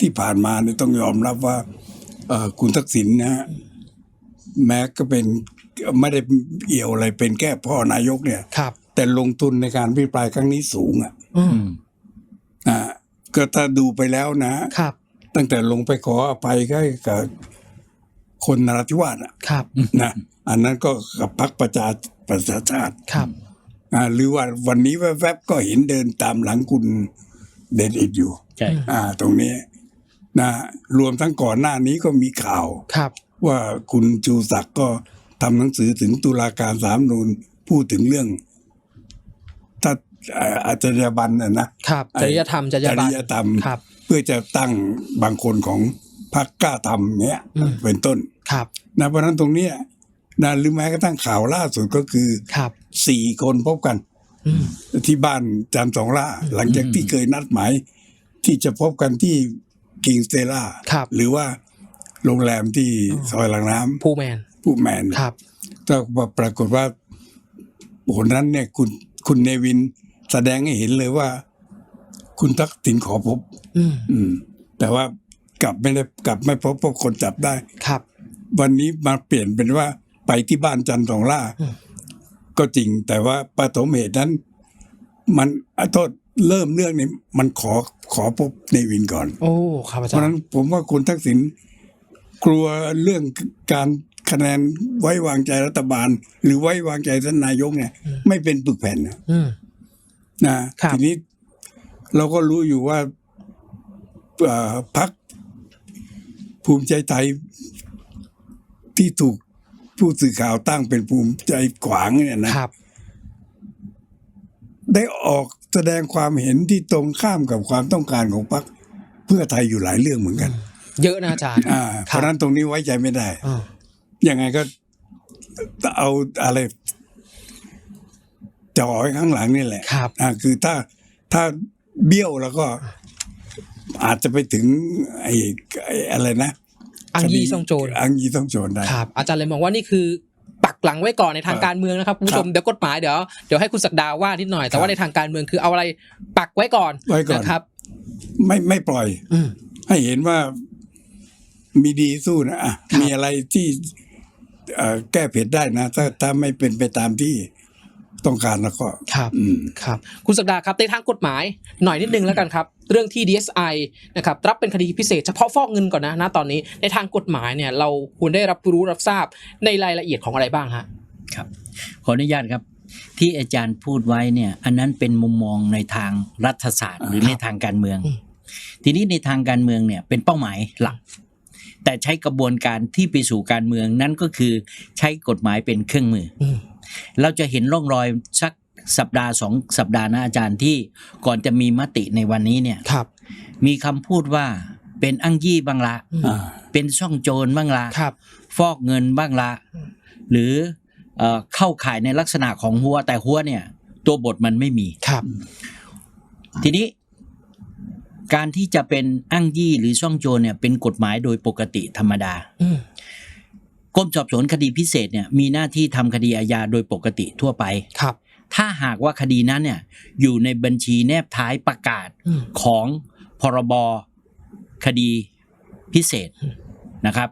ที่ผ่านมาเนี่ยต้องยอมรับว่าเอ่อคุณทักษิณนะฮะแม้ก็เป็นไม่ได้เอี่ยวอะไรเป็นแค่พ่อนายกเนี่ยครับ แต่ลงทุนในการพิปรายครั้งนี้สูงอะอืมอืมอ่าก็ถ้าดูไปแล้วนะครับ ตั้งแต่ลงไปขออภัยก็กับคนนราธิวาสอะครับนะอันนั้นก็กับพรรคประชาประชาชาติครับอ่าหรือว่าวันนี้แวบๆก็เห็นเดินตามหลังคุณเดนอิดอยู่ใช่อ่า ตรงนี้ นะรวมทั้งก่อนหน้านี้ก็มีข่าวครับ ว่าคุณชูศักดิ์ก็ทำหนังสือถึงตุลาการสามนูนพูดถึงเรื่องถ้าเอ่ออาจารยาบันน่ะนะครับจริยธรรมจริยจบัรินยธรรมครับเพื่อจะตั้งบางคนของพรรคกล้าทำเนี้ยอืมเป็นต้นครับนะเพราะฉะนั้นตรงเนี้ยนะหรือแม้กระทั่งข่าวล่าสุดก็คือครับสี่คนพบกันอืมที่บ้านจันทร์สองล่า หลังจากที่เคยนัดหมาย ที่จะพบกันที่ กิงสเตล่าครับ หรือว่าโรงแรมที่ซอยหลังน้ผู้แมนำผู้แมนครับก็ปรากฏว่าคนนั้นเนี่ยคุณคุณเนวินแสดงให้เห็นเลยว่า คุณทักษิณขอพบ อืมอืมแต่ว่ากลับไม่ได้กลับไม่พบเพราะคนจับได้ครับ วันนี้มาเปลี่ยนเป็นว่าไปที่บ้านจันทร์สองล่าอืมก็จริงแต่ว่าปฐมเหตุนั้น มันอะโทษเริ่มเรื่องนี้มันขอ ขอพบเนวินก่อน โอ้ครับอาเพจารราะฉะนั้นย์ผมว่าคุณทักษิณกลัวเรื่องการคะแนนไว้วางใจรัฐบาล หรือไว้วางใจท่านนายกเนี่ย ไม่เป็นปึกแผ่นนะอืมนะครับทีนี้เราก็รู้อยู่ว่าเอ่อพักภูมิใจไทยที่ถูกผู้สื่อข่าวตั้งเป็นภูมิใจขวางเนี่ยนะครับ ได้ออก แสดงความเห็นที่ตรงข้ามกับความต้องการของพรรคเพื่อไทยอยู่หลายเรื่องเหมือนกัน เยอะนะอาจารย์อ่าเพครับราะฉะนั้นตรงนี้ไว้ใจไม่ได้อ่ายังไงก็เอาอะไรจ่อไว้ข้างหลังนี่แหละครับอ่าคือถ้าถ้าเบี้ยวแล้วก็ อาจจะไปถึงไอ้ไอ้อะไรนะอังยีคดีซ่องโจรอังยีซ่องโจรได้ครับ อาจารย์เลยมองว่านี่คือ ปักหลังไว้ก่อนในทางการเมืองนะครับคุณผู้ชมครับเดี๋ยวกฎหมายเดี๋ยวเดี๋ยวให้คุณศักดาว่านิดหน่อย แต่ครับว่าในทางการเมืองคือเอาอะไรปักไว้ก่อนไว้ก่อนนะครับ ไม่ไม่ปล่อยอืมให้เห็นว่ามีดีสู้นะอะครับมีอะไรที่เอ่อแก้เผ็ดได้นะถ้าถ้าไม่เป็นไปตามที่ ต้องการแล้วก็ครับอืมครับคุณศักดาครับในทางกฎหมายหน่อยนิดนึงแล้วกันครับ เรื่องที่ DSI นะครับรับเป็นคดีพิเศษเฉพาะฟอกเงินก่อนนะณตอนนี้ในทางกฎหมายเนี่ยเราควรได้รับรู้รับทราบในรายละเอียดของอะไรบ้างฮะครับขออนุญาตครับที่อาจารย์พูดไว้เนี่ยอันนั้นเป็นมุมมองในทางรัฐศาสตร์ หรือครับในทางการเมืองอืมทีนี้ในทางการเมืองเนี่ยเป็นเป้าหมายหลัก แต่ใช้กระบวนการที่ไปสู่การเมืองนั่นก็คือใช้กฎหมายเป็นเครื่องมืออืม เราจะเห็นร่องรอยสักสัปดาห์สองสัปดาห์นะอาจารย์ที่ก่อนจะมีมติในวันนี้เนี่ยครับ มีคำพูดว่าเป็นอังยี่บ้างละอืมอ่าเป็นช่องโจรบ้างละครับ ฟอกเงินบ้างละ หรือเอ่อเข้าข่ายในลักษณะของหัว แต่หัวเนี่ย ตัวบทมันไม่มีครับ ทีนี้ การที่จะเป็นอ้างยี่หรือช่องโจรเนี่ย เป็นกฎหมายโดยปกติธรรมดาอืมก รมสอบสวนคดีพิเศษเนี่ยมีหน้าที่ทำคดีอาญาโดยปกติทั่วไปครับ ถ้าหากว่าคดีนั้นเนี่ยอยู่ในบัญชีแนบท้ายประกาศอืมของพรบคดีพิเศษนะครับ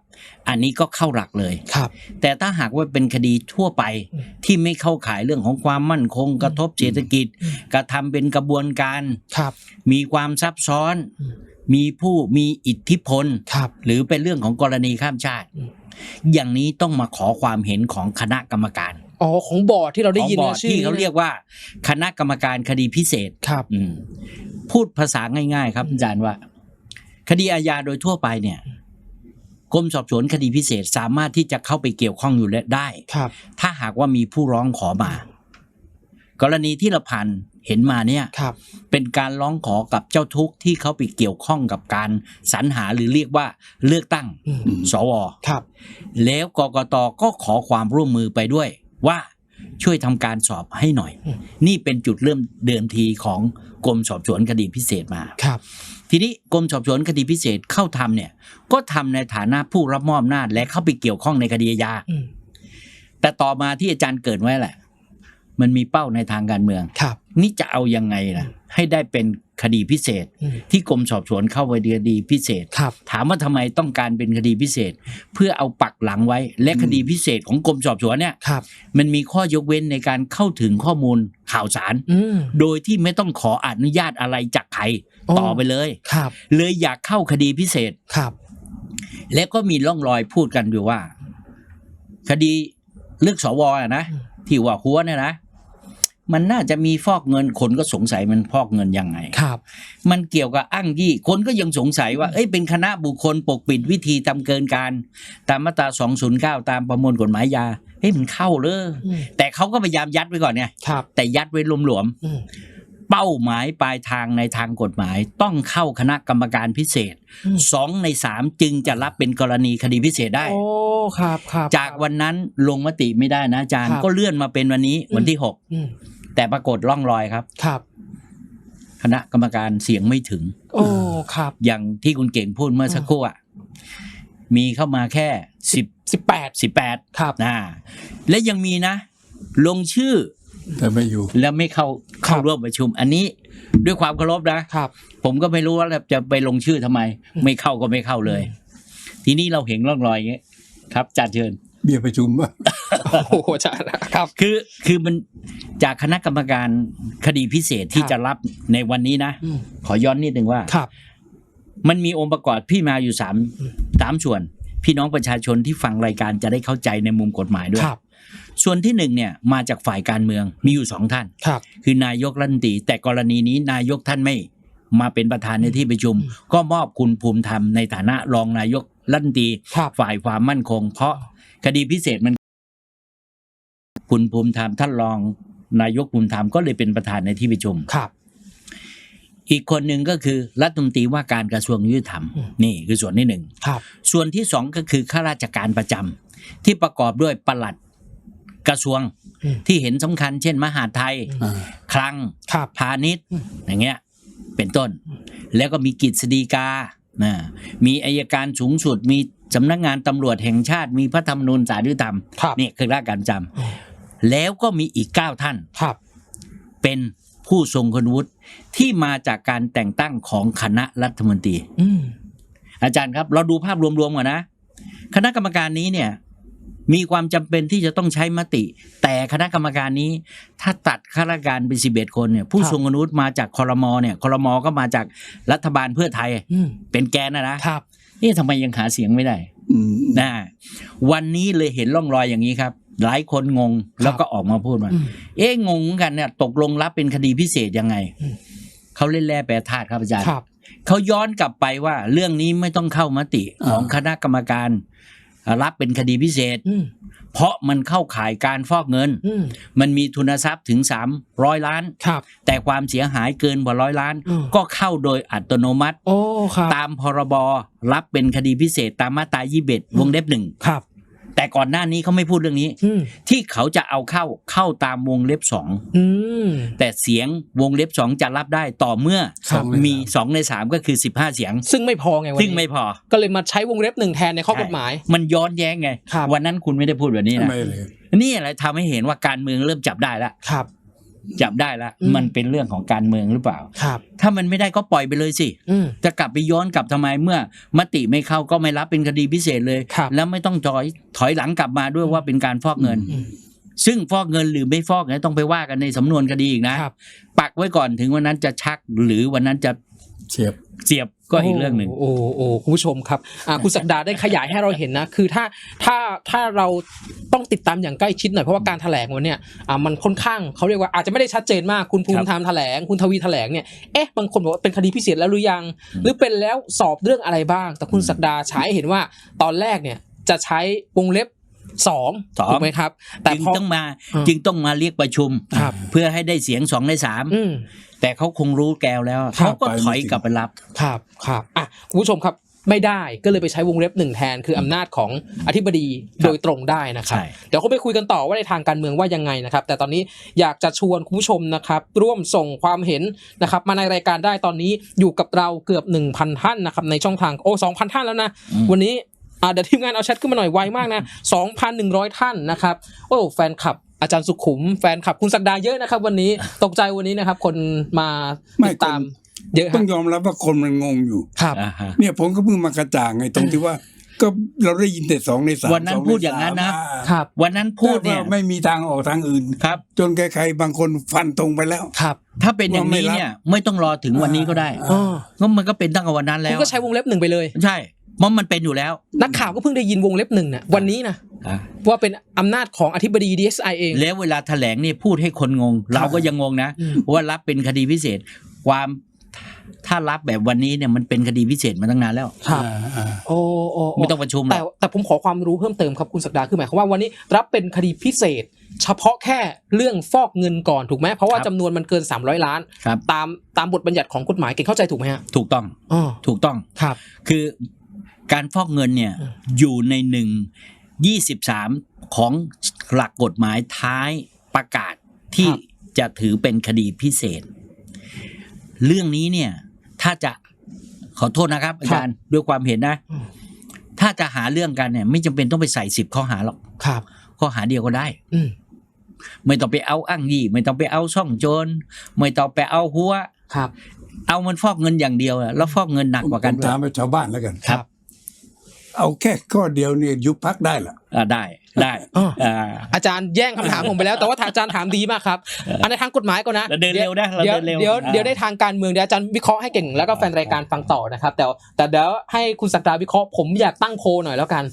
อันนี้ก็เข้าหลักเลยครับ แต่ถ้าหากว่าเป็นคดีทั่วไปอืมที่ไม่เข้าข่ายเรื่องของความมั่นคง กระทบเศรษฐกิจอืมกระทำเป็นกระบวนการครับ มีความซับซ้อนอืมมีผู้มีอิทธิพลครับหรือเป็นเรื่องของกรณีข้ามชาติ อืมอย่างนี้ต้องมาขอความเห็นของคณะกรรมการอ๋อของบอร์ดที่เราได้ยินของบอนะร์ดชื่อที่เขาเรียกว่า คณะกรรมการคดีพิเศษครับอืมพูดภาษาง่าย ๆ ครับอาจารย์ว่า คดีอาญาโดยทั่วไปเนี่ยกรมสอบสวนคดีพิเศษสามารถที่จะเข้าไปเกี่ยวข้องอยู่และได้ ครับ ถ้าหากว่ามีผู้ร้องขอมา กรณีที่เราผ่านเห็นมาเนี่ยครับเป็นการร้องขอกับเจ้าทุกข์ที่เขาไปเกี่ยวข้องกับการสรรหาหรือเรียกว่าเลือกตั้งอืมสวครับ แล้วกกตก็ขอความร่วมมือไปด้วยว่าช่วยทำการสอบให้หน่อยอืมนี่เป็นจุดเริ่มเดิมทีของกรมสอบสวนคดีพิเศษมาครับ ทีนี้กรมสอบสวนคดีพิเศษเข้าทำเนี่ย ก็ทำในฐานะผู้รับมอบอำนาจและเข้าไปเกี่ยวข้องในคดีอาญาอืมแต่ต่อมาที่อาจารย์เกริดไว้แหละ มันมีเป้าในทางการเมืองครับนี่จะเอายังไงล่ะให้ได้เป็นคดีพิเศษอืมที่กรมสอบสวนเข้าไปคดีพิเศษครับถามว่าทำไมต้องการเป็นคดีพิเศษ เพื่อเอาปักหลังไว้ และคดีพิเศษของกรมสอบสวนเนี่ยครับมันมีข้อยกเว้นในการเข้าถึงข้อมูลข่าวสารอืมโดยที่ไม่ต้องขออนุญาตอะไรจากใครโอ้ต่อไปเลยครับ เลยอยากเข้าคดีพิเศษครับ และก็มีร่องรอยพูดกันอยู่ว่า คดีเลือกสวอะนะอืมที่ว่าหัวเนี่ยนะ มันน่าจะมีฟอกเงินคนก็สงสัยมันฟอกเงินยังไงครับ มันเกี่ยวกับอ้างยี่คนก็ยังสงสัยว่าเอ้ยเป็นคณะบุคคลปกปิดวิธีทำเกินการ ตามมาตรา 209 ตามประมวลกฎหมายยาเฮ้ยมันเข้าเลยอืมแต่เขาก็พยายามยัดไว้ก่อนเนี่ยครับแต่ยัดไว้หลวมอืมๆเป้าหมายปลายทางในทางกฎหมาย ต้องเข้าคณะกรรมการพิเศษอืมสองในสามจึงจะรับเป็นกรณีคดีพิเศษได้ โอ้ครับครับจากวันนั้นลงมติไม่ได้นะอาจารย์ครับก็เลื่อนมาเป็นวันนี้วันที่หกอืม แต่ปรากฏร่องรอยครับ ครับ คณะกรรมการเสียงไม่ถึง โอ้ ครับ อย่างที่คุณเก่งพูดเมื่อสักครู่อะมีเข้ามาแค่สิบสิบแปดสิบแปดครับนะและยังมีนะ ลงชื่อ แต่ไม่อยู่ แล้วไม่เข้าครับเข้าร่วมประชุม อันนี้ด้วยความเคารพนะครับ ผมก็ไม่รู้ว่าจะไปลงชื่อทำไมอืมไม่เข้าก็ไม่เข้าเลย ทีนี้เราเห็นร่องรอยอย่างเงี้ยครับจารย์เชิญ เบี้ยประชุมว่าโอ้โหอาจารย์ครับ คือคือมันจากคณะกรรมการคดีพิเศษที่ครับจะรับในวันนี้นะอืมขอย้อนนิดนึงว่าครับ มันมีองค์ประกอบพี่มาอยู่สามอืมสามส่วน พี่น้องประชาชนที่ฟังรายการจะได้เข้าใจในมุมกฎหมายด้วยครับส่วนที่หนึ่งเนี่ยมาจากฝ่ายการเมืองมีอยู่สองท่านครับ คือนายกรัฐมนตรีแต่กรณีนี้นายกท่านไม่มาเป็นประธานในที่ประชุมอืมก็มอบคุณภูมิธรรมในฐานะรองนายกรัฐมนตรีครับฝ่ายความมั่นคง เพราะ คดีพิเศษมัน คุณภูมิธรรมท่านรอง นายกภูมิธรรมก็เลยเป็นประธานในที่ประชุมครับ อีกคนหนึ่งก็คือรัฐมนตรีว่าการกระทรวงยุติธรรมอืมนี่คือส่วนที่หนึ่งครับส่วนที่สองก็คือข้าราชการประจำที่ประกอบด้วยปลัดกระทรวงอืมที่เห็นสำคัญ เช่น มหาดไทยอ่าคลังครับพาณิชย์อืมอย่างเงี้ย เป็นต้น แล้วก็มีกิจสฎีกานะมีอายการสูงสุด มี สำนักงานตำรวจแห่งชาติมีพระธรรมนูญสารยุติธรรมครับนี่คือราชการประจอืมำแล้วก็มีอีกเก้าท่านครับเป็นผู้ทรงคุณวุฒิที่มาจากการแต่งตั้งของคณะรัฐมนตรีอืมอาจารย์ครับ เราดูภาพรวมๆก่อนนะ คณะกรรมการนี้เนี่ย มีความจำเป็นที่จะต้องใช้มติ แต่คณะกรรมการนี้ ถ้าตัดข้าราชการเป็นสิบเอ็ดคนเนี่ย ผู้ครับทรงคุณวุฒิมาจากคอรมอเนี่ยคอรมอก็มาจากรัฐบาลเพื่อไทยอืมเป็นแกนนะนะครับ นี่ทำไมยังหาเสียงไม่ได้อืมนะวันนี้เลยเห็นร่องรอยอย่างนี้ครับ หลายคนงงแล้วก็ออกมาพูดว่าอืมเอ๊ะงงเหมือนกันเนี่ย ตกลงรับเป็นคดีพิเศษยังไงอืมเขาเล่นแร่แปรธาตุครับอาจารย์ครับเขาย้อนกลับไปว่าเรื่องนี้ไม่ต้องเข้ามติของคณะกรรมการ รับเป็นคดีพิเศษอืมเพราะมันเข้าข่ายการฟอกเงินอืมมันมีทุนทรัพย์ถึง 300 ล้านครับแต่ความเสียหายเกินกว่าร้อยล้านอืมก็เข้าโดยอัตโนมัติโอ้ครับตามพรบรับเป็นคดีพิเศษตามมาตรา21วงเล็บหนึ่งครับ แต่ก่อนหน้านี้เขาไม่พูดเรื่องนี้อืมที่เขาจะเอาเข้าเข้าตามวงเล็บสองอืมแต่เสียงวงเล็บสองจะรับได้ต่อเมื่อครับมีสองในสามก็คือ15เสียง ซึ่งไม่พอไงวันซึ่งนี้ไม่พอ ก็เลยมาใช้วงเล็บหนึ่งแทนในข้อกฎหมาย มันย้อนแย้งไงครับวันนั้นคุณไม่ได้พูดแบบนี้นะไม่เลยนี่แหละทำให้เห็นว่าการเมืองเริ่มจับได้แล้วครับ จับได้แล้วอืมมันเป็นเรื่องของการเมืองหรือเปล่าครับ ถ้ามันไม่ได้ก็ปล่อยไปเลยสิอืมจะกลับไปย้อนกลับทำไมเมื่อ มติไม่เข้าก็ไม่รับเป็นคดีพิเศษเลยครับแล้วไม่ต้องถอยถอยหลังกลับมาด้วยว่าเป็นการฟอกเงินอืมซึ่งฟอกเงินหรือไม่ฟอกเนี่ยต้องไปว่ากันในสำนวนคดีอีกนะครับปักไว้ก่อนถึงวันนั้นจะชักหรือวันนั้นจะเฉียบเสียบ ก็อีกเรื่องหนึ่งโอ้โอ้คุณผู้ชมครับอ่าคุณศักดาได้ขยายให้เราเห็นนะ คือถ้าถ้าถ้าเราต้องติดตามอย่างใกล้ชิดหน่อยเพราะว่าการแถลงวันเนี้ยอ่ามันค่อนข้างเขาเรียกว่าอาจจะไม่ได้ชัดเจนมากคุณภูมิธรรมแถลง คุณทวีแถลงเนี่ยเอ๊ะบางคนบอกว่าเป็นคดีพิเศษแล้วหรือยัง หรือเป็นแล้วสอบเรื่องอะไรบ้าง แต่คุณศักดาให้เห็นว่าตอนแรกเนี่ยจะใช้วงเล็บสองถูกไหมครับ แต่จึงต้องมาจึงต้องมาเรียกประชุม เพื่อให้ได้เสียงสองในสาม แต่เขาคงรู้แกวแล้วครับเขาก็ถอยกลับไปรับครับครับอะคุณผู้ชมครับไม่ได้ก็เลยไปใช้วงเล็บหนึ่งแทนคืออำนาจของอธิบดีโดยตรงได้นะครับใช่เดี๋ยวเขาไปคุยกันต่อว่าในทางการเมืองว่ายังไงนะครับ แต่ตอนนี้อยากจะชวนคุณผู้ชมนะครับ ร่วมส่งความเห็นนะครับ มาในรายการได้ตอนนี้อยู่กับเราเกือบ 1,000 ท่านนะครับ ในช่องทางโอ้2,000ท่านแล้วนะอืมวันนี้อ่าเดี๋ยวทีมงานเอาแชทขึ้นมาหน่อยไวมากนะ 2,100 ท่านนะครับ โอ้แฟนคลับ อาจารย์สุขุมแฟนคลับคุณสักดาเยอะนะครับ วันนี้ตกใจวันนี้นะครับ คนมาไม่ติดตามคนเยอะต้ฮะองยอมรับว่าคนมันงงอยู่ครับอ่าฮะเนี่ยผมก็เพิ่งมากระจ่างไงตรงที่ว่าก็เราได้ยินแต่สองในสามวันนั้นสใพูดอย่างนั้นนะสมอ่าครับ วันนั้นพูดเนี่ยว่าไม่มีทางออกทางอื่นครับ จนใครๆบางคนฟันตรงไปแล้วครับ ถ้าเป็นอย่างนี้เนี่ย ไม่ต้องรอถึงวันนี้ก็ได้อ่าอ๋อก็มันก็เป็นตั้งแต่วันนั้นคุแล้ณวก็ใช้วงเล็บหนึ่งไปเลยใช่ เพราะมันเป็นอยู่แล้ว นักข่าวก็เพิ่งได้ยินวงเล็บหนึ่งน่ะวันนี้นะอะว่าเป็นอำนาจของอธิบดี DSI เอง แล้วเวลาแถลงเนี่ยพูดให้คนงง เราก็ยังงงนะอืมว่ารับเป็นคดีพิเศษ ความถ้ารับแบบวันนี้เนี่ยมันเป็นคดีพิเศษมาตั้งนานแล้วครับอ่าอ่าโอ้โอ้โไม่ต้องประชุมหรแต่อกแต่ผมขอความรู้เพิ่มเติมครับคุณสักดาคือหมายความว่าวันนี้รับเป็นคดีพิเศษ เฉพาะแค่เรื่องฟอกเงินก่อนถูกไหมเพราะว่าจำนวนมันเกิน 300 ล้านครับตามตามบทบัญญัติของกฎหมายเก่งเข้าใจถูกไหมฮะถูกต้องอ๋อถูกต้องครับ คือ การฟอกเงินเนี่ยอืมอยู่ในหนึ่งยี่สิบสามของหลักกฎหมายท้ายประกาศที่จะถือเป็นคดีพิเศษ เรื่องนี้เนี่ย ถ้าจะขอโทษนะครับ อาจารย์ด้วยความเห็นนะอืมถ้าจะหาเรื่องกันเนี่ย ไม่จำเป็นต้องไปใส่สิบข้อหาหรอกครับ ข้อหาเดียวก็ได้อืมไม่ต้องไปเอาอ้างยี่ ไม่ต้องไปเอาช่องโจรไม่ต้องไปเอาหัวครับ เอามันฟอกเงินอย่างเดียวอะแล้วฟอกเงินหนักกว่ากันผมถามไปชาวบ้านแล้วกันครับ เอาแค่ข้อเดียวเนี่ยยุบพักได้เหรออ่าได้ได้อ้ออ่าอาจารย์แย่งคำถามผมไปแล้ว แต่ว่าอาจารย์ถามดีมากครับอันในทางกฎหมายก่อนนะเราเดินเร็วนะเราเดี๋ยวเดินเร็วเดี๋ยวอ่าเดี๋ยวได้ทางการเมืองเดี๋ยวอาจารย์วิเคราะห์ให้เก่งแล้วก็แฟนรายการฟังต่อนะครับ แต่แต่เดี๋ยวให้คุณสักดาวิเคราะห์ผมอยากตั้งโพลหน่อยแล้วกัน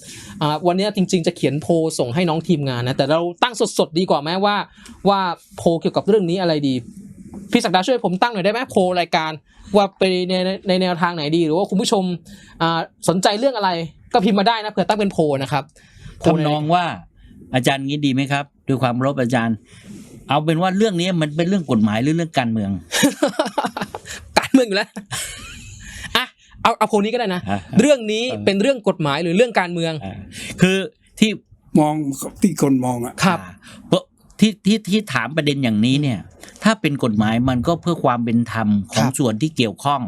อ่าวันนี้จริง ๆ จะเขียนโพลส่งให้น้องทีมงานนะแต่เราตั้งสดๆดีกว่าไหมว่า ว่าโพลเกี่ยวกับเรื่องนี้อะไรดี พี่สักดาช่วยผมตั้งหน่อยได้ไหมโพลรายการว่าไปในในในแนวทางไหนดี หรือว่าคุณผู้ชมอ่าสนใจเรื่องอะไร ก็พิมพ์มาได้นะเผื่อตั้งเป็นโพลนะครับโพลในทำนองว่าอาจารย์งี้ดีไหมครับด้วยความเคารบอาจารย์ เอาเป็นว่าเรื่องนี้มันเป็นเรื่องกฎหมายหรือเรื่องการเมือง การเมืองอยู่แล้วอะเอาเอาโพลนี้ก็ได้นะอะเรื่องนี้เป็นเรื่องกฎหมายหรือเรื่องการเมืองอ่าคือที่มองที่คนมองอะครับอ่าเพราะที่ที่ที่ถามประเด็นอย่างนี้เนี่ย ถ้าเป็นกฎหมายมันก็เพื่อความเป็นธรรมของครับส่วนที่เกี่ยวข้อง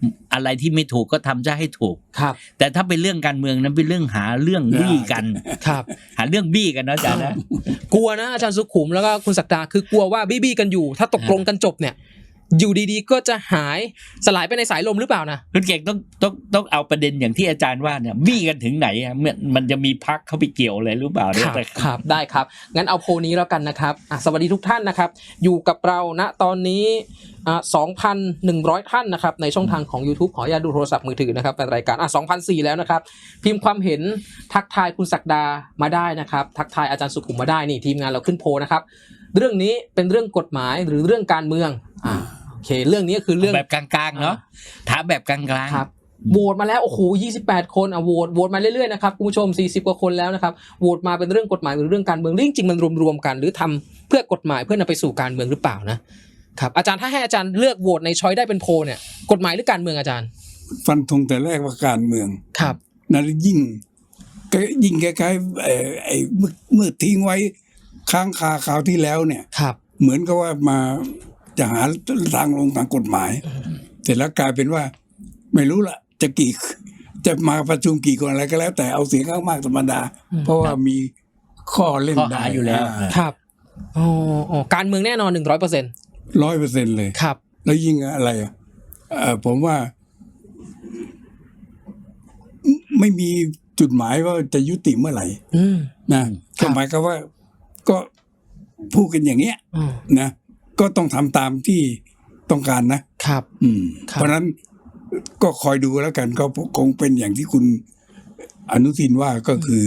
อืมอะไรที่ไม่ถูกก็ทำจะให้ถูกครับ แต่ถ้าเป็นเรื่องการเมืองนั้นเป็นเรื่องหาเรื่องบี้กันครับ หาเรื่องบี้กันนะอาจารย์นะกลัวนะอาจารย์สุขุมแล้วก็คุณศักดาคือกลัวว่าบี้บี้กันอยู่ ถ้าตกลงกันจบเนี่ย อยู่ดีๆ ก็จะหายสลายไปในสายลมหรือเปล่านะคุณเก่งต้องต้องต้องเอาประเด็นอย่างที่อาจารย์ว่าเนี่ยบี้กันถึงไหนอะมันมันจะมีพักเข้าไปเกี่ยวอะไรหรือเปล่าคเนี่ยรับแต่ครับได้ครับ งั้นเอาโพลนี้แล้วกันนะครับอะสวัสดีทุกท่านนะครับ อยู่กับเราณตอนนี้อ่า2,100 ท่านนะครับในช่องทางของ YouTube ขออนุญาตดูโทรศัพท์มือถือนะครับเป็นรายการอะ2,004แล้วนะครับพิมพ์ความเห็นทักทายคุณศักดามาได้นะครับ ทักทายอาจารย์สุขุมมาได้นี่ทีมงานเราขึ้นโพลนะครับเรื่องนี้เป็นเรื่องกฎหมายหรือเรื่องการเมือง อ่าโอเค เรื่องนี้ก็คือเรื่องแบบกลางๆเนาะถามแบบกลางๆครับโหวตมาแล้วโอ้โห28 คนอะโหวตโหวตมาเรื่อยๆนะครับคุณผู้ชม 40 กว่าคนแล้วนะครับโหวตมาเป็นเรื่องกฎหมายหรือเรื่องการเมืองเรื่องจริงๆมันรวมๆกัน หรือทำเพื่อกฎหมายเพื่อนำไปสู่การเมืองหรือเปล่านะครับอาจารย์ถ้าให้อาจารย์เลือกโหวตในช้อยได้เป็นโพลเนี่ยกฎหมายหรือการเมืองอาจารย์ ฟันธงแต่แรกว่าการเมืองครับนั่นยิ่งก็ยิ่งคล้ายๆไอ้ไอ้เมื่อเมื่อทิ้งไว้ค้างคาคราวที่แล้วเนี่ยครับ เหมือนกับว่ามา จะหาทางลงทางกฎหมายเสร็จแล้วกลายเป็นว่า ไม่รู้ละจะกี่จะมาประชุมกี่คนอะไรก็แล้ว แต่เอาเสียงข้างมากธรรมดาอืมเพราะว่ามีข้อเล่นข้อได้หาอยู่แล้ว ครับอ๋ออ๋อการเมืองแน่นอน100%ร้อยเปอร์เซ็นเลยครับ แล้วยิ่งอะไรอะเอ่อผมว่าไม่ไม่มีจุดหมายว่าจะยุติเมื่อไหร่อืมนะครับก็หมายก็ว่าก็พูดกันอย่างเงี้ยอืมนะ ก็ต้องทำตามที่ต้องการนะครับ อืมครับเพราะฉะนั้นก็คอยดูแล้วกันก็คงเป็นอย่างที่คุณอนุทินว่าก็คือ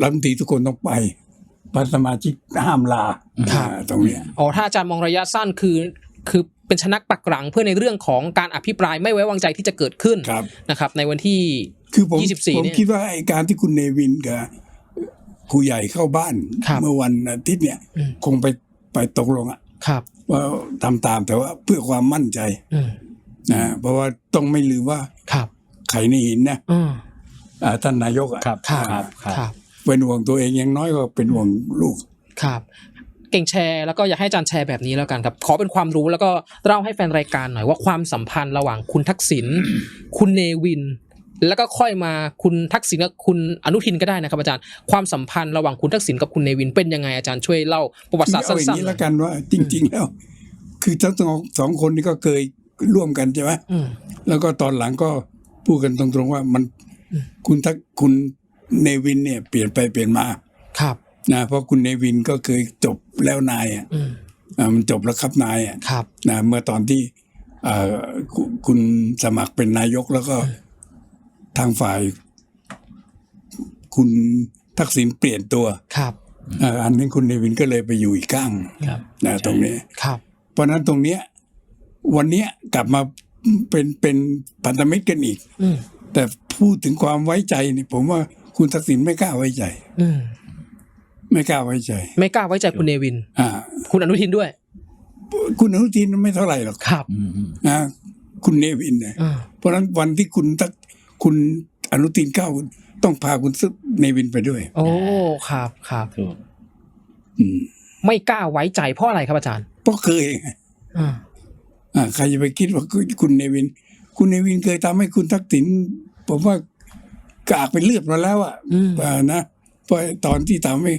รัฐมนตรีทุกคนต้องไปพัสมาชิกห้ามลาครับอ่าตรงเนี้ยอ๋อถ้าอาจารย์มองระยะสั้นคือ คือเป็นชนักปักหลังเพื่อในเรื่องของการอภิปรายไม่ไว้วางใจที่จะเกิดขึ้นครับนะครับ ในวันที่คือผม24ผมเนี่ยคิดว่าไอ้การที่คุณเนวินกับครูใหญ่เข้าบ้านครับเมื่อวันอาทิตย์เนี่ยอืมคงไป ไปตกลงอะครับ ว่าทำตามแต่ว่าเพื่อความมั่นใจอืมนะเพราะว่าต้องไม่ลืมว่าครับ ไข่ในหินนะอืมอ่าท่านนายกอะครับครับครับครับครับเป็นห่วงตัวเองอยังน้อยก็เป็นห่วงลูกครับ เก่งแชร์แล้วก็อยากให้อาจารย์แชร์แบบนี้แล้วกันครับ ขอเป็นความรู้แล้วก็เล่าให้แฟนรายการหน่อยว่าความสัมพันธ์ระหว่างคุณทักษิณคุณเนวิน แล้วก็ค่อยมาคุณทักษิณกับคุณอนุทินก็ได้นะครับอาจารย์ ความสัมพันธ์ระหว่างคุณทักษิณกับคุณเนวินเป็นยังไงอาจารย์ช่วยเล่าประวัติศาสตร์เอาอย่างสั้นนี้ๆหน่แล้อวยกันว่า จริง ๆ แล้ว คือทั้งสองสองคนนี้ก็เคยร่วมกันใช่ไหมอืมแล้วก็ตอนหลังก็พูดกันตรงๆว่ามันอืมคุณทักคุณเนวินเนี่ย เปลี่ยนไปเปลี่ยนมาครับนะเพราะคุณเนวินก็เคยจบแล้วนายอะอืมอ่ามันจบแล้วครับนายอะครับนะเมื่อตอนที่เอ่อคุคุณสมัครเป็นนายกแล้วก็ ทางฝ่าย คุณทักษิณเปลี่ยนตัวครับอ่าอันนี้คุณเนวินก็เลยไปอยู่อีกข้างครับนะตรงนี้ครับ เพราะฉะนั้นตรงเนี้ย วันเนี้ยกลับมาเป็นเป็นพันธมิตรกันอีกอืมแต่พูดถึงความไว้ใจนี่ผมว่าคุณทักษิณไม่กล้าไว้ใจอืมไม่กล้าไว้ใจ ไม่กล้าไว้ใจคุณเนวิน อ่า คุณอนุทินด้วย คุณอนุทินไม่เท่าไหร่หรอกครับอืมอืมนะคุณเนวินเนี่ยอ่าเพราะฉะนั้นวันที่คุณทัก คุณอนุทินเข้าต้องพาคุณซึเนวินไปด้วย โอ้ครับครับถูกอืมไม่กล้าไว้ใจเพราะอะไรครับอาจารย์เพราะเคยไงอ่าอ่าใครจะไปคิดว่าคุณเนวิน คุณเนวินเคยทำให้คุณทักษิณผมว่ากากเป็นเลือดมาแล้วอะอืมอ่านะเพราะตอนที่ทำให้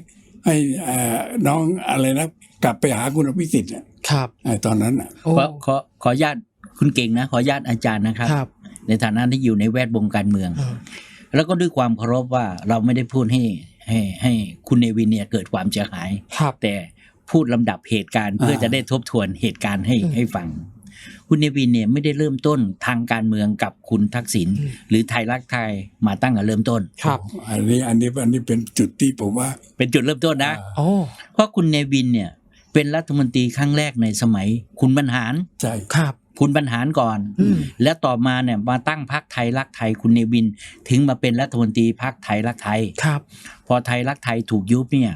ให้อ่าน้องอะไรนะกลับไปหาคุณอภิสิทธิ์อะครับอ่าตอนนั้นอะโอ้ขอขอขออนุญาตคุณเก่งนะ ขออนุญาตอาจารย์นะครับครับ ในฐานะที่อยู่ในแวดวงการเมืองอ่าแล้วก็ด้วยความเคารพว่าเราไม่ได้พูดให้ให้ให้คุณเนวินเนี่ยเกิดความเสียหายครับแต่พูดลำดับเหตุการณ์เพื่อจะได้ทบทวนเหตุการณ์ให้อืมให้ฟัง คุณเนวินเนี่ยไม่ได้เริ่มต้นทางการเมืองกับคุณทักษิณอืมหรือไทยรักไทยมาตั้งแต่เริ่มต้น ครับ อันนี้อันนี้อันนี้เป็นจุดที่ผมว่า เป็นจุดเริ่มต้นนะโอ้เพราะคุณเนวินเนี่ยเป็นรัฐมนตรีครั้งแรกในสมัยคุณบรรหารใช่ครับ คุณบรรหารก่อนอืมและต่อมาเนี่ยมาตั้งพรรคไทยรักไทยคุณเนวิน ถึงมาเป็นรัฐมนตรีพรรคไทยรักไทยครับ พอไทยรักไทยถูกยุบเนี่ย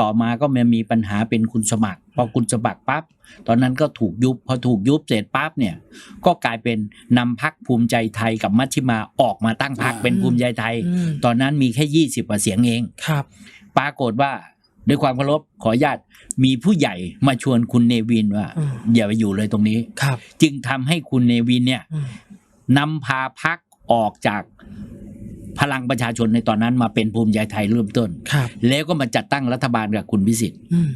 ต่อมาก็มามีปัญหาเป็นคุณสมัคร พอคุณสมัครปั๊บตอนนั้นก็ถูกยุบพอถูกยุบเสร็จปั๊บเนี่ยก็กลายเป็นนำพักภูมิใจไทยกับมัชชิมาออกมาตั้งพักเป็นภูมิใจไทยอืมตอนนั้นมีแค่ยี่สิบกว่าเสียงเองครับ ปรากฏว่า ด้วยความเคารพขออนุญาตมีผู้ใหญ่มาชวนคุณเนวินว่าอืมอย่าไปอยู่เลยตรงนี้ครับ จึงทำให้คุณเนวินเนี่ยอืมนำพาพักออกจากพลังประชาชนในตอนนั้นมาเป็นภูมิใจไทยเริ่มต้นครับแล้วก็มาจัดตั้งรัฐบาลกับคุณพิสิทธิ์อืม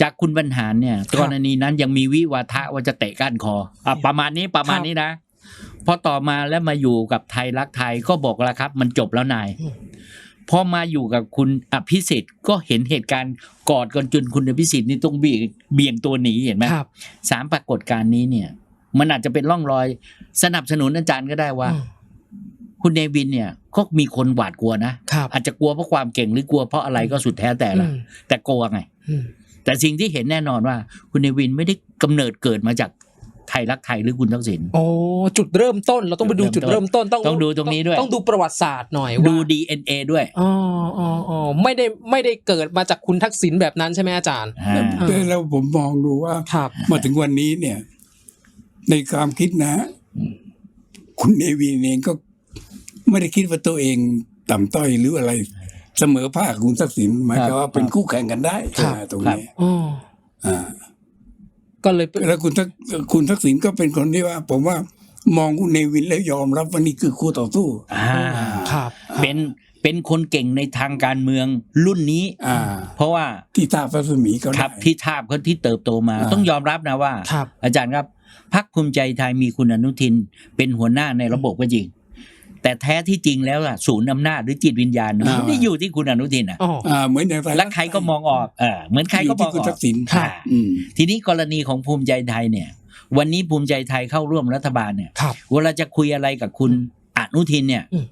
จากคุณบรรหารเนี่ยครับกรณีนั้นยังมีวิวาทะว่าจะเตะก้านคออะประมาณนี้ประมาณครับนี้นะพอต่อมาแล้วมาอยู่กับไทยรักไทยก็บอกแล้วครับ มันจบแล้วนายอืม พอมาอยู่กับคุณอภิสิทธิ์ก็เห็นเหตุการณ์กอดกันจนคุณอภิสิทธิ์นี่ต้องเบี่ยงเบี่ยงตัวหนีเห็นไหมครับสามปรากฏการณ์นี้เนี่ย มันอาจจะเป็นร่องรอย สนับสนุนอาจารย์ก็ได้ว่าอืมคุณเนวินเนี่ยก็มีคนหวาดกลัวนะครับอาจจะกลัวเพราะความเก่งหรือกลัวเพราะอะไรก็สุดแท้แต่ละอืมแต่กลัวไงอืมแต่สิ่งที่เห็นแน่นอนว่า คุณเนวินไม่ได้กำเนิดเกิดมาจากไท ยรักไทยหรือคุณทักษิณโอ้จุดเริ่มต้นเราต้องไปดูจุจุดดเริ่เริ่มมต้นต้องต้องดูตรงนี้ด้วย ต้องดูประวัติศาสตร์หน่อยว่าดู DNA ด้วยอ๋ออ๋ออ๋อไม่ได้ไม่ได้เกิดมาจากคุณทักษิณแบบนั้นใช่ไหมอาจารย์อ่าอ่าแล้วผมมองดูว่าครับมาถึงวันนี้เนี่ย ในความคิดนะ คุณเนวินเองก็ไม่ได้คิดว่าตัวเองต่ำต้อยหรืออะไร เสมอภาคคุณทักษิณหมายความว่าเป็นคู่แข่งกันได้ครับอ่าตรงนี้อ๋ออ่า ก็เลยเป็นแล้วคุณทักคุณทักษิณก็เป็นคนที่ว่า ผมว่ามองคุณเนวินแล้วยอมรับว่านี่คือคู่ต่อสู้อ่าครับ เป็นเป็นคนเก่งในทางการเมืองรุ่นนี้ อ่า เพราะว่าที่ท่าพระสมีก็ครับได้ที่ทาบเขาที่เติบโตมาอ่าต้องยอมรับนะว่าครับอาจารย์ครับพักภูมิใจไทยมีคุณอนุทิน เป็นหัวหน้าในระบบก็จริง แต่แท้ที่จริงแล้วล่ะศูนย์อำนาจหรือจิตวิญญาณไม่ได้อยู่ที่คุณอนุทินอะอ๋ออ่าเหมือนอย่างไรแล้วใครก็มองออกเออเหมือนใครก็มองยู่ที่คุอณอทักกษิณครับอ่าอืมทีนี้กรณีของภูมิใจไทยเนี่ย วันนี้ภูมิใจไทยเข้าร่วมรัฐบาลเนี่ยครับเวลาจะคุยอะไรกับคุณอนุทินเนี่ยอืม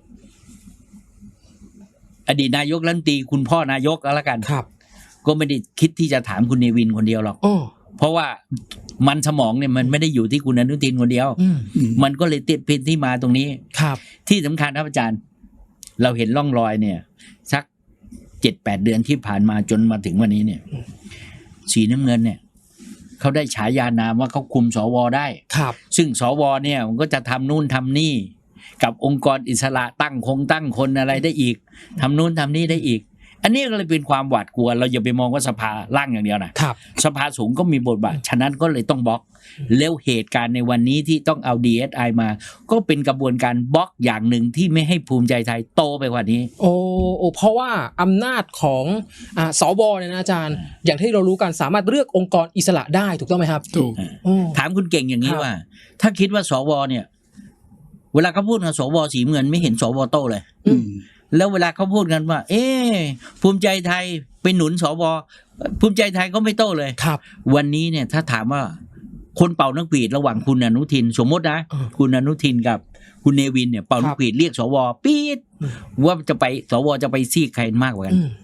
อดีตนายกรัฐมนตรีคุณพ่อนายกก็แล้วกันครับ ก็ไม่ได้คิดที่จะถามคุณเนวินคนเดียวหรอกอ๋อ เพราะว่ามันสมองเนี่ยมันไม่ได้อยู่ที่คุณอนุทินคนเดียวอืมอืมมันก็เลยติดพินที่มาตรงนี้ครับ ที่สำคัญครับอาจารย์ เราเห็นร่องรอยเนี่ย สักเจ็ดแปดเดือนที่ผ่านมาจนมาถึงวันนี้เนี่ย สีน้ำเงินเนี่ยเขาได้ฉายานามว่าเขาคุมสวได้ครับ ซึ่งสวเนี่ยมันก็จะทำนู่นทำนี่ กับองค์กรอิสระตั้งคงตั้งคนอะไรได้อีกทำนู่นทำนี่ได้อีก อันนี้ก็เลยเป็นความหวาดกลัว เราอย่าไปมองว่าสภาล่างอย่างเดียวนะครับสภาสูงก็มีบทบาท ฉะนั้นก็เลยต้องบล็อก แล้วเหตุการณ์ในวันนี้ที่ต้องเอา DSI มา ก็เป็นกระบวนการบล็อกอย่างหนึ่งที่ไม่ให้ภูมิใจไทยโตไปกว่านี้ โอ้โอ้เพราะว่าอำนาจของอ่าสวเนี่ยนะอาจารย์ อย่างที่เรารู้กันสามารถเลือกองค์กรอิสระได้ถูกต้องไหมครับถูกโอ้ถามคุณเก่งอย่างนี้ครับว่า ถ้าคิดว่าสวเนี่ย เวลาเขาพูดกับสวสีเงินไม่เห็นสวโตเลยอืม แล้วเวลาเขาพูดกันว่า เอ๊ะภูมิใจไทยไปหนุนสวภูมิใจไทยก็ไม่โต้เลยครับ วันนี้เนี่ยถ้าถามว่าคนเป่านกหวีดระหว่างคุณอนุทิน สมมตินะอืมคุณอนุทินกับคุณเนวินเนี่ยเป่านกหวีดเรียกสวปี๊ดอืมว่าจะไปสวจะไปซีกใครมากกว่ากันอืมเป็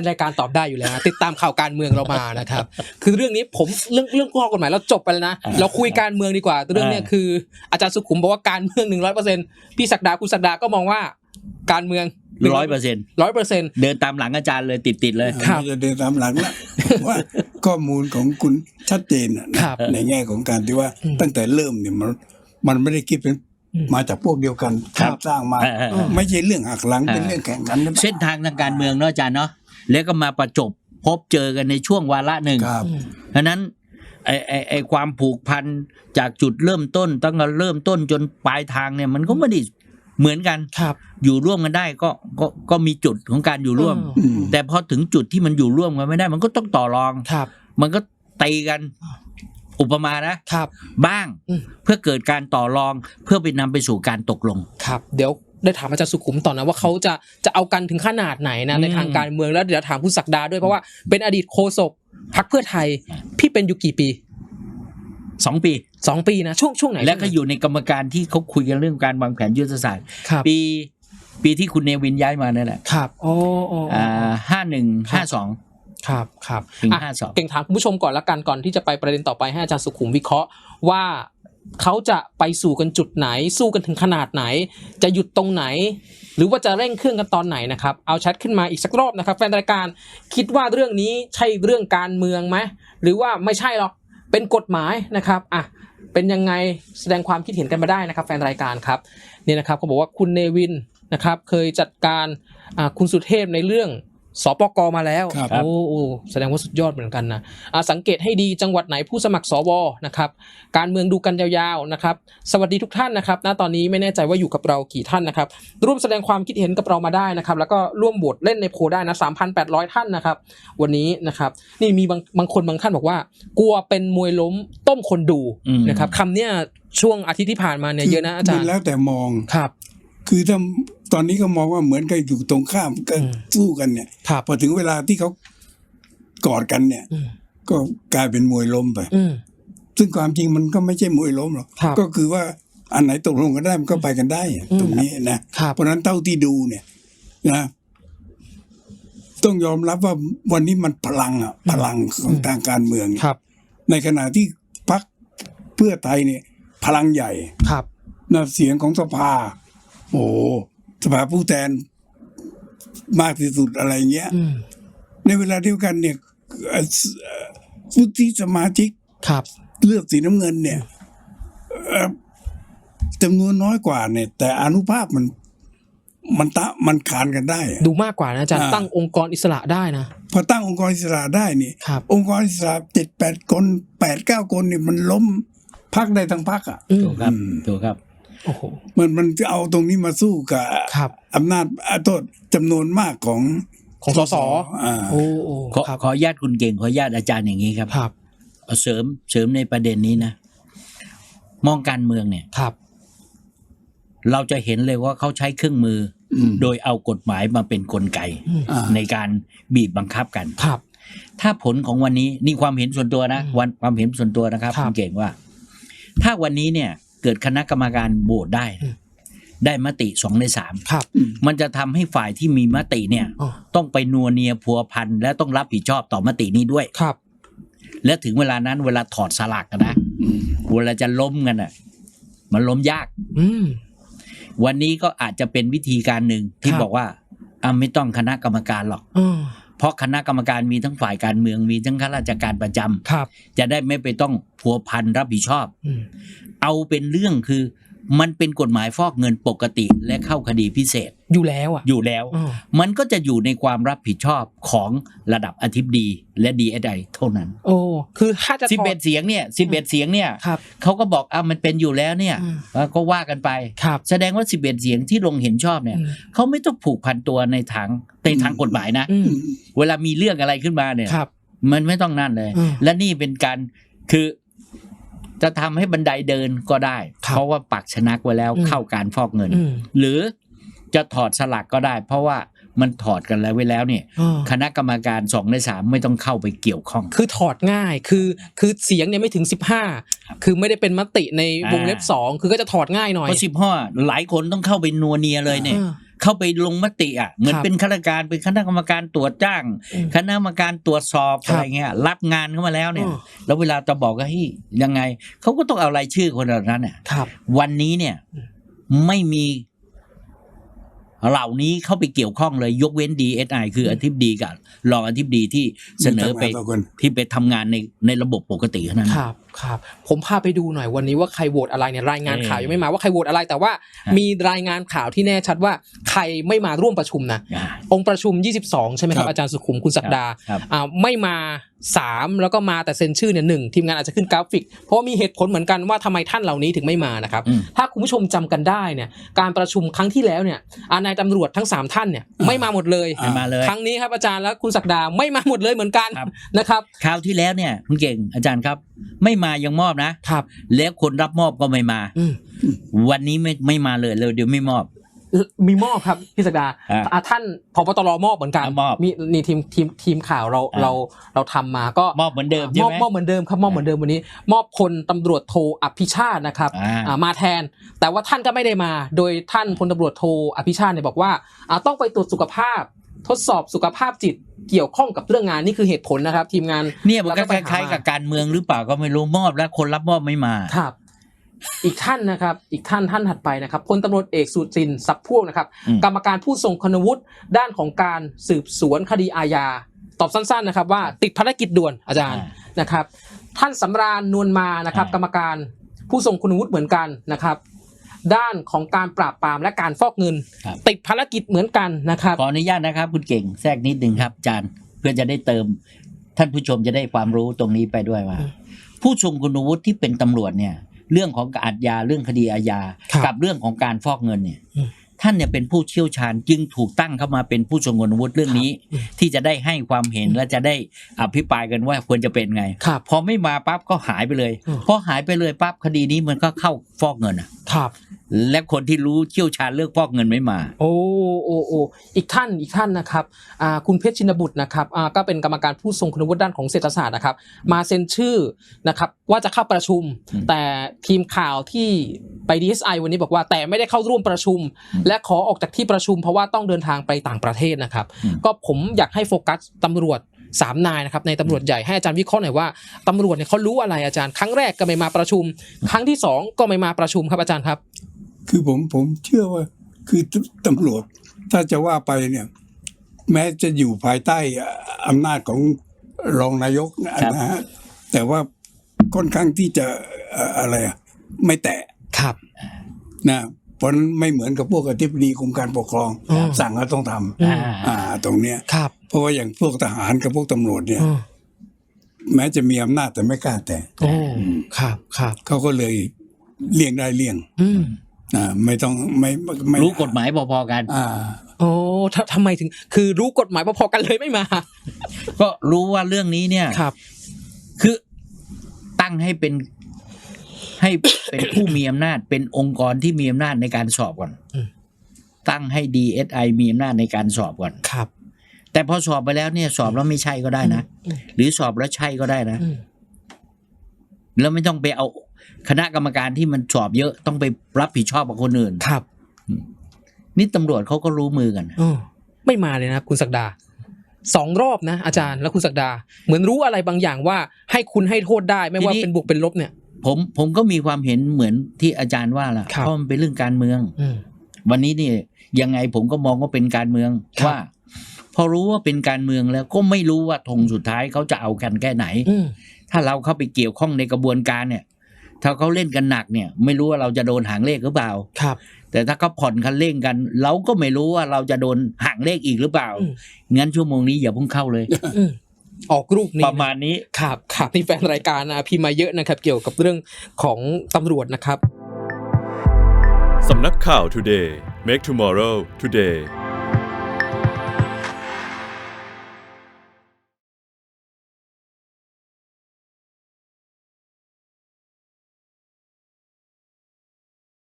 นรายการตอบได้อยู่แล้วนะติดตามข่าวการเมืองเรามานะครับ คือเรื่องนี้ผมเรื่องเรื่องข้อกฎหมายเราจบไปแล้วนะอ่าเราคุยการเมืองดีกว่าเรื่องเนี้ยอ่าคืออาจารย์สุขุมบอกว่าการเมืองหนึ่งร้อยเปอร์เซ็นพี่ศักดาคุณศักดาก็มองว่าการเมืองร้อยเปอร์เซ็นต์ร้อยเปอร์เซ็นต์เดินตามหลังอาจารย์เลยติดติดๆเลยครับไม่จะเดินตามหลังละว่าข้อมูลของคุณชัดเจนอะนะครับในแง่ของการที่ว่าอืมตั้งแต่เริ่มเนี่ยมันมันไม่ได้คิดเป็นอืมมาจากพวกเดียวกันครับสร้างมาเออเออเออไม่ใช่เรื่องหักหลังเออเป็นเรื่องแข่งกันนะเส้นทางทางการเมืองเนาะอาจารย์เนาะ แล้วก็มาประจบพบเจอกันในช่วงวาระหนึ่งครับอืมเพราะฉะนั้นไอไอไอความผูกพันจากจุดเริ่มต้นตั้งแต่เริ่มต้นจนปลายทางเนี่ยมันก็ไม่ได้เหมือนกันครับ อยู่ร่วมกันได้ก็ก็ก็มีจุดของการอยู่ร่วมอือืม แต่พอถึงจุดที่มันอยู่ร่วมกันไม่ได้ มันก็ต้องต่อรอง ครับมันก็ตีกันอุปมานะครับ บ้างอืม เพื่อเกิดการต่อรองเพื่อไปนำไปสู่การตกลง ครับ เดี๋ยว ได้ถามอาจารย์สุขุมต่อนะว่าเขาจะจะเอากันถึงขนาดไหนนะอืมในทางการเมืองแล้วเดี๋ยวถามคุณศักดาด้วยเพราะว่าเป็นอดีตโฆษกพรรคเพื่อไทยพี่เป็นอยู่กี่ปีสองปีสองปีนะช่วงช่วงไหน แล้วก็อยู่ในกรรมการที่เขาคุยกันเรื่องการวางแผนยุทธศาสตร์ครับปีปีที่คุณเนวินย้ายมานั่นแหละครับโอ้โอ้อ่าห้าหนึ่งห้าสองครับครับถึงอะห้าสองเก่งถามคุณผู้ชมก่อนละกันก่อนที่จะไปประเด็นต่อไปให้อาจารย์สุขุมวิเคราะห์ว่า เขาจะไปสู่กันจุดไหน สู้กันถึงขนาดไหน จะหยุดตรงไหน หรือว่าจะเร่งเครื่องกันตอนไหนนะครับ เอาแชทขึ้นมาอีกสักรอบนะครับ แฟนรายการคิดว่าเรื่องนี้ใช่เรื่องการเมืองไหมหรือว่าไม่ใช่หรอกเป็นกฎหมายนะครับอะเป็นยังไงแสดงความคิดเห็นกันมาได้นะครับ แฟนรายการครับเนี่ยนะครับเขาบอกว่าคุณเนวินนะครับเคยจัดการคุณสุเทพในเรื่อง สปกมาแล้วครับ โอ้โอ้แสดงว่าสุดยอดเหมือนกันนะอ่าสังเกตให้ดีจังหวัดไหนผู้สมัครสวนะครับ การเมืองดูกันยาวๆนะครับ สวัสดีทุกท่านนะครับณตอนนี้ไม่แน่ใจว่าอยู่กับเรากี่ท่านนะครับ ร่วมแสดงความคิดเห็นกับเรามาได้นะครับ แล้วก็ร่วมโหวตเล่นในโพลได้นะ3,800 ท่านนะครับ วันนี้นะครับ นี่มีบางบางคนบางท่านบอกว่า กลัวเป็นมวยล้มต้มคนดูอืม นะครับคำเนี้ยช่วงอาทิตย์ที่ผ่านมาเนี่ยเยอะนะอาจารมันย์แล้วแต่มอง ครับ คือถ้าตอนนี้ก็มองว่าเหมือนกับอยู่ตรงข้ามก็อืมสู้กันเนี่ยครับพอถึงเวลาที่เขากอดกันเนี่ยอืมก็กลายเป็นมวยล้มไปอืมซึ่งความจริงมันก็ไม่ใช่มวยล้มหรอกครับก็คือว่าอันไหนตกลงกันได้มันก็ไปกันได้อะอืมตรงนี้นะครับเพราะฉะนั้นเท่าที่ดูเนี่ย นะต้องยอมรับว่าวันนี้มันพลังอะพลังของทางการเมืองเนี่ยครับ ในขณะที่พรรคเพื่อไทยเนี่ย พลังใหญ่ครับนะเสียงของสภา โอ้โหสภาผู้แทนมากที่สุดอะไรเงี้ยอืมในเวลาเดียวกันเนี่ยเอ่อสเอ่อวุฒิสมาชิกครับ เลือกสีน้ำเงินเนี่ยเอ่อจำนวนน้อยกว่าเนี่ย แต่อนุภาพมัน มันตะมันขานกันได้อะดูมากกว่านะอาจารย์อ่าตั้งองค์กรอิสระได้นะพอตั้งองค์กรอิสระได้นี่ครับองค์กรอิสระเจ็ดแปดคนแปดเก้าคนเนี่ยมันล้มพักได้ทั้งพักอะอืมถูกครับอืมถูกครับโอ้โห มันมันจะเอาตรงนี้มาสู้กับครับอำนาจอาโทษจำนวนมากของของสสอ่าโอ้โอ้ขอครับขออนุญาตคุณเก่งขออนุญาตอาจารย์อย่างนี้ครับครับเอาเสริมเสริมในประเด็นนี้นะ มองการเมืองเนี่ยครับ เราจะเห็นเลยว่าเขาใช้เครื่องมืออมโดยเอากฎหมายมาเป็นกลไกอืมอ่าในการบีบบังคับกันครับ ถ้าผลของวันนี้นี่ความเห็นส่วนตัวนะอืมวันความเห็นส่วนตัวนะครับครับคุณเก่งว่า ถ้าวันนี้เนี่ย เกิดคณะกรรมการโหวตได้อืมได้มติสองในสามครับ มันจะทำให้ฝ่ายที่มีมติเนี่ยอ๋อต้องไปนัวเนียพัวพันและต้องรับผิดชอบต่อมตินี้ด้วยครับ และถึงเวลานั้นเวลาถอดสลากกันนะเวลาจะล้มกันอะ มันล้มยาก อืมวันนี้ก็อาจจะเป็นวิธีการหนึ่งที่ครับบอกว่าอะไม่ต้องคณะกรรมการหรอกอืม เพราะคณะกรรมการมีทั้งฝ่ายการเมืองมีทั้งข้าราชการประจำครับจะได้ไม่ไปต้องพัวพันรับผิดชอบอืมเอาเป็นเรื่องคือ มันเป็นกฎหมายฟอกเงินปกติและเข้าคดีพิเศษ อยู่แล้วอะ อยู่แล้วอ๋อมันก็จะอยู่ในความรับผิดชอบของระดับอธิบดีและดีเอไอเท่านั้น โอ้ คือถ้าจะสิบถอเอ็ดดเสียงเนี่ยสิบเอ็ดเสียงเนี่ยครับเขาก็บอกอะมันเป็นอยู่แล้วเนี่ยอืมเออก็ว่ากันไปครับแสดงว่าสิบเอ็ดเสียงที่ลงเห็นชอบเนี่ยอืมเขาไม่ต้องผูกพันตัวในทางในทางกฎหมายนะอืมเวลามีเรื่องอะไรขึ้นมาเนี่ยครับมันไม่ต้องนั่นเลยอืมและนี่เป็นการคือ จะทำให้บันไดเดินก็ได้ครับเพราะว่าปักชนักไว้แล้วอืมเข้าการฟอกเงินอืมหรือจะถอดสลักก็ได้ เพราะว่ามันถอดกันแล้วไว้แล้วเนี่ยอ๋อคณะกรรมการสองในสามไม่ต้องเข้าไปเกี่ยวข้อง คือถอดง่ายคือคือเสียงเนี่ยไม่ถึง15คือไม่ได้เป็นมติในวงเล็บอ่า2คือก็จะถอดง่ายหน่อยเพราะสิบห้อหลายคนต้องเข้าไปนัวเนียเลยเนี่ยอ่า เข้าไปลงมติอะเหมือนครับเป็นข้าราชการเป็นคณะกรรมการตรวจจ้างอืมคณะกรรมการตรวจสอบครับอะไรเงี้ยรับงานเข้ามาแล้วเนี่ยอ๋อแล้วเวลาจะบอกว่าเฮ้ยยังไงเขาก็ต้องเอารายชื่อคนเหล่านั้นเนี่ยครับวันนี้เนี่ยไม่มีเหล่านี้เข้าไปเกี่ยวข้องเลยยกเว้นดีเอสไอคืออธิบดีกับรองอธิบดีที่เสนอไปมีทำงานต่อคนที่ไปทำงานในในระบบปกติเท่านั้นครับ ครับผมพาไปดูหน่อยวันนี้ว่าใครโหวตอะไรเนี่ยรายงานเออข่าวยังไม่มาว่าใครโหวตอะไรแต่ว่าฮะมีรายงานข่าวที่แน่ชัดว่าใครไม่มาร่วมประชุมนะอ่าองค์ประชุม 22 ใช่ไหมครัครับบอาจารย์สุขุมคุณศักดาครับอ่าไม่มา3แล้วก็มาแต่เซ็นชื่อเนี่ยหนึ่งทีมงานอาจจะขึ้นกราฟิก เพราะว่ามีเหตุผลเหมือนกันว่าทำไมท่านเหล่านี้ถึงไม่มานะครับอืมถ้าคุณผู้ชมจำกันได้เนี่ยการประชุมครั้งที่แล้วเนี่ยอ่านายตำรวจทั้ง 3 ท่านเนี่ยไม่มาหมดเลยไม่มาเลย ครั้งนี้ครับอาจารย์และคุณศักดาไม่มาหมดเลยเหมือนกันครับนะครับคราวที่แล้วเนี่ยคุณเก่งอาจารย์ครับ ไม่มายังมอบนะครับ แล้วคนรับมอบก็ไม่มา อืม วันนี้ไม่ไม่มาเลยเลยเดี๋ยวไม่มอบ มีมอบครับพี่ศักดาอ่าอ่าท่านพบตรมอบเหมือนกันอ่ามอบมีนี่ทีมทีมทีมข่าวเราอ่าเราเราทำมาก็มอบเหมือนเดิมใช่มอบไหม มอบเหมือนเดิมครับมอบเหมือนเดิมวันนี้ มอบพลตำรวจโทอภิชาตินะครับอ่า อ่ามาแทน แต่ว่าท่านก็ไม่ได้มา โดยท่านพลตำรวจโทอภิชาติเนี่ยบอกว่าอ่าต้องไปตรวจสุขภาพ ทดสอบสุขภาพจิตเกี่ยวข้องกับเรื่องงานนี่คือเหตุผลนะครับ ทีมงานเนี่ยมันก็แล้วก็คไปหาล้ายๆกับการเมืองหรือเปล่าก็ไม่รู้มอบแล้วคนรับมอบไม่มาครับ อีกท่านนะครับ อีกท่านท่านถัดไปนะครับพลตำรวจเอกสุจินต์สับพวกนะครับอืมกรรมการผู้ทรงคุณวุฒิด้านของการสืบสวนคดีอาญาตอบสั้นๆนะครับ ว่าติดภารกิจด่วนอาจารย์นะครับ ท่านสำราญนวลมานะครับอ่ากรรมการผู้ทรงคุณวุฒิเหมือนกันนะครับ ด้านของการปราบปรามและการฟอกเงิน ครับ ติดภารกิจเหมือนกันนะครับ ขออนุญาตนะครับ คุณเก่งแทรกนิดนึงครับอาจารย์เพื่อจะได้เติม ท่านผู้ชมจะได้ความรู้ตรงนี้ไปด้วยว่า อืมผู้ทรงคุณวุฒิที่เป็นตำรวจเนี่ย เรื่องของอาญาเรื่องคดีอาญาครับกับเรื่องของการฟอกเงินเนี่ย อืม ท่านเนี่ยเป็นผู้เชี่ยวชาญจึงถูกตั้งเข้ามาเป็นผู้ทรงคุณวุฒิเรื่องนี้อืมที่จะได้ให้ความเห็นและจะได้อภิปรายกันว่าควรจะเป็นไงครับพอไม่มาปั๊บก็หายไปเลยอืมพอหายไปเลยปั๊บคดีนี้มันก็เข้าฟอกเงินอะครับและคนที่รู้เชี่ยวชาญเรื่องฟอกเงินไม่มา โอ้โอ้โอ้อีกท่านอีกท่านนะครับอ่าคุณเพชรชินบุตรนะครับอ่าก็เป็นกรรมการผู้ทรงคุณวุฒิด้านของเศรษฐศาสตร์นะครับ มาเซ็นชื่อนะครับว่าจะเข้าประชุมอืมแต่ทีมข่าวที่ไป DSI วันนี้บอกว่าแต่ไม่ได้เข้าร่วมประชุมอืมและขอออกจากที่ประชุม เพราะว่าต้องเดินทางไปต่างประเทศนะครับอืมก็ผมอยากให้โฟกัสตำรวจสามนายนะครับในตำรวจใหญ่ให้อาจารย์วิเคราะห์หน่อยว่าตำรวจเนี่ยเขารู้อะไรอาจารย์ ครั้งแรกก็ไม่มาประชุม ครั้งที่สองก็ไม่มาประชุมครับอาจารย์ครับ คือผมผมเชื่อว่าคือตำรวจ ถ้าจะว่าไปเนี่ย แม้จะอยู่ภายใต้อำนาจของรองนายกนะครับฮะแต่ว่าค่อนข้างที่จะเอ่ออะไรอะไม่แตะครับนะเพราะฉะนั้นไม่เหมือนกับพวกอธิบดีกรมการปกครองอ๋อสั่งแล้วต้องทอืมอ่าำอ่า ตรงเนี้ยครับ เพราะว่าอย่างพวกทหารกับพวกตำรวจเนี่ยอืมแม้จะมีอำนาจแต่ไม่กล้าแตะโอ้ครับครับเขาก็เลยเลี่ยงได้เลี่ยง อืม อ่าไม่ต้องไม่ไม่รู้กฎหมายพอๆกัน อ่าโอ้ททำไมถึง คือรู้กฎหมายพอๆกันเลยไม่มา ก็รู้ว่าเรื่องนี้เนี่ยครับ คือตั้งให้เป็นให้เป็นผู้มีอำนาจ เป็นองค์กรที่มีอำนาจในการสอบก่อนอืมตั้งให้ DSI มีอำนาจในการสอบก่อนครับ แต่พอสอบไปแล้วเนี่ยสอบแล้วไม่ใช่ก็ได้นะอืมหรือสอบแล้วใช่ก็ได้นะอืมแล้วไม่ต้องไปเอา คณะกรรมการที่มันสอบเยอะต้องไปรับผิดชอบกับคนอื่น ครับ นี่ตำรวจเขาก็รู้มือกันออไม่มาเลยนะคุณศักดาสองรอบนะอาจารย์และคุณศักดา เหมือนรู้อะไรบางอย่างว่าให้คุณให้โทษได้ ไม่ว่าทีนี้เป็นบวกเป็นลบเนี่ย ผมผมก็มีความเห็นเหมือนที่อาจารย์ว่าล่ะครับเพราะมันเป็นเรื่องการเมืองอืมวันนี้เนี่ยยังไงผมก็มองว่าเป็นการเมืองครับว่า พอรู้ว่าเป็นการเมืองแล้วก็ไม่รู้ว่าธงสุดท้ายเขาจะเอากันแค่ไหนอืมถ้าเราเข้าไปเกี่ยวข้องในกระบวนการเนี่ย ถ้าเขาเล่นกันหนักเนี่ย ไม่รู้ว่าเราจะโดนหางเลขหรือเปล่า ครับ แต่ถ้าเขาผ่อนคันเร่งกัน เราก็ไม่รู้ว่าเราจะโดนหางเลขอีกหรือเปล่าอืมงั้นชั่วโมงนี้อย่าเพิ่งเข้าเลยอืมออกรูปนี้ประมาณนี้ ครับครับนี่แฟนรายการนะพิมพ์มาเยอะนะครับ เกี่ยวกับเรื่องของตำรวจนะครับ สำนักข่าว Today Make Tomorrow Today